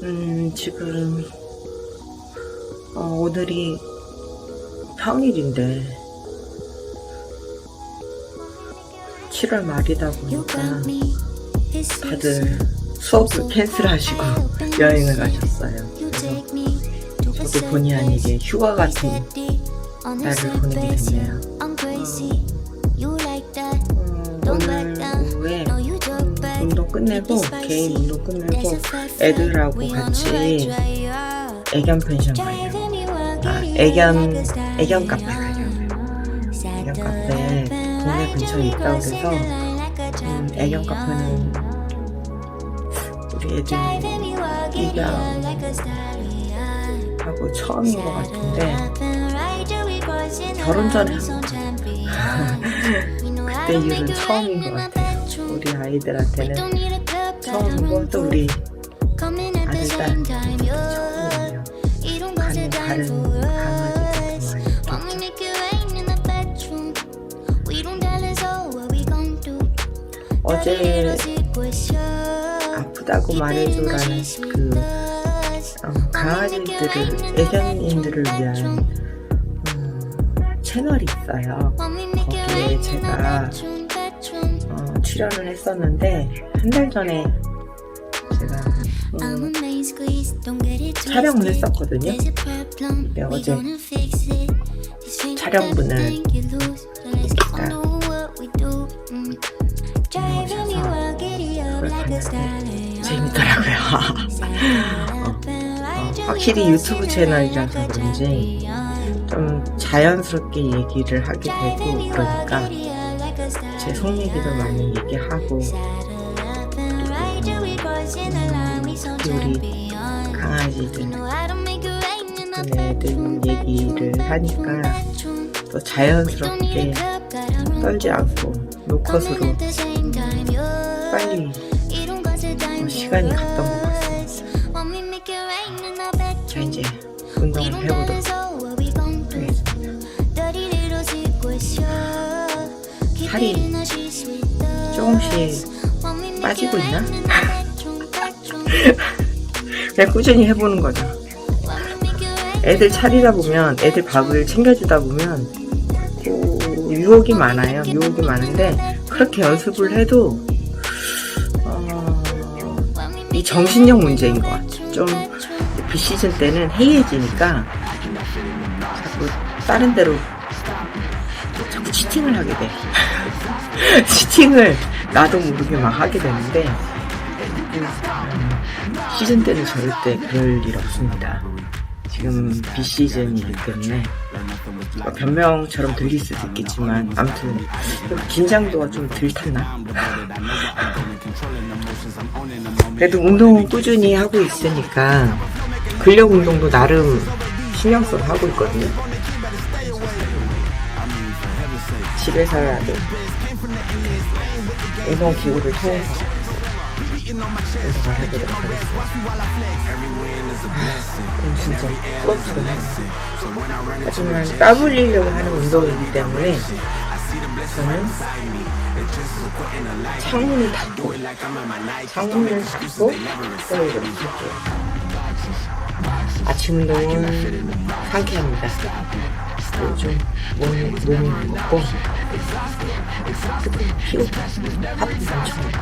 저는 지금 어, 오늘이 평일인데 7월 말이다 보니까 다들 수업을 캔슬하시고 여행을 가셨어요. 그래서 저도 본의 아니게 휴가 같은 날을 보내게 됐네요. 음, 오늘 음, 끝내고 개인 운동 끝내고 애들하고 같이 애견 펜션 가려고 아, 애견 애견 카페 가려고요. 애견 카페 동네 근처에 있다고 그래서 음, 애견 카페는 우리 애들 입양하고 처음인 것 같은데 결혼 전에 그때 이후는 처음인 것 같아요. 우리 아이들한테는 처음이고 또 우리 아들 딸 처음이에요. 가는 다른 강아지들도 많이 있겠죠. 어제 아프다고 말해줘라는 그 어, 강아지들을 애견인들을 위한 음, 채널이 있어요. 거기에 제가 어, 출연을 했었는데 한 달 전에 제가 음, 촬영을 했었거든요. 근데 어제 촬영분을 봤는데 재밌더라고요. 어, 어, 확실히 유튜브 채널이라서 그런지 좀 자연스럽게 얘기를 하게 되고 그러니까 제 속 얘기도 많이 얘기하고 우리 강아지들 애들 얘기를 하니까 또 자연스럽게 떨지 않고 노컷으로 빨리 어, 시간이 갔던 것 같습니다. 자 이제 운동을 해보도록 살이 조금씩 빠지고 있나? 그냥 꾸준히 해보는 거죠. 애들 차리다 보면 애들 밥을 챙겨주다 보면 오, 유혹이 많아요. 유혹이 많은데 그렇게 연습을 해도 어, 이 정신력 문제인 것 같아요. 좀 비시즌 때는 해이해지니까 자꾸 다른 데로 자꾸 치팅을 하게 돼. 치팅을 나도 모르게 막 하게 되는데 음, 시즌 때는 절대 그럴 일 없습니다. 지금 비시즌이기 때문에 뭐 변명처럼 들릴 수도 있겠지만 아무튼 긴장도가 좀덜 탔나? 그래도 운동은 꾸준히 하고 있으니까 근력 운동도 나름 신경 써서 하고 있거든요. 집에서라도 운동 기구를 통해서 운동을 해보도록 하겠습니다. 음, 진짜 부럽지도 않아요. 하지만 땀 흘리려고 하는 운동이기 때문에 저는 창문을 닫고 창문을 닫고 운동을 할게요. 운동은 상쾌합니다. 좀 몸이, 몸이 무겁고 피고 밥 엄청 할게요.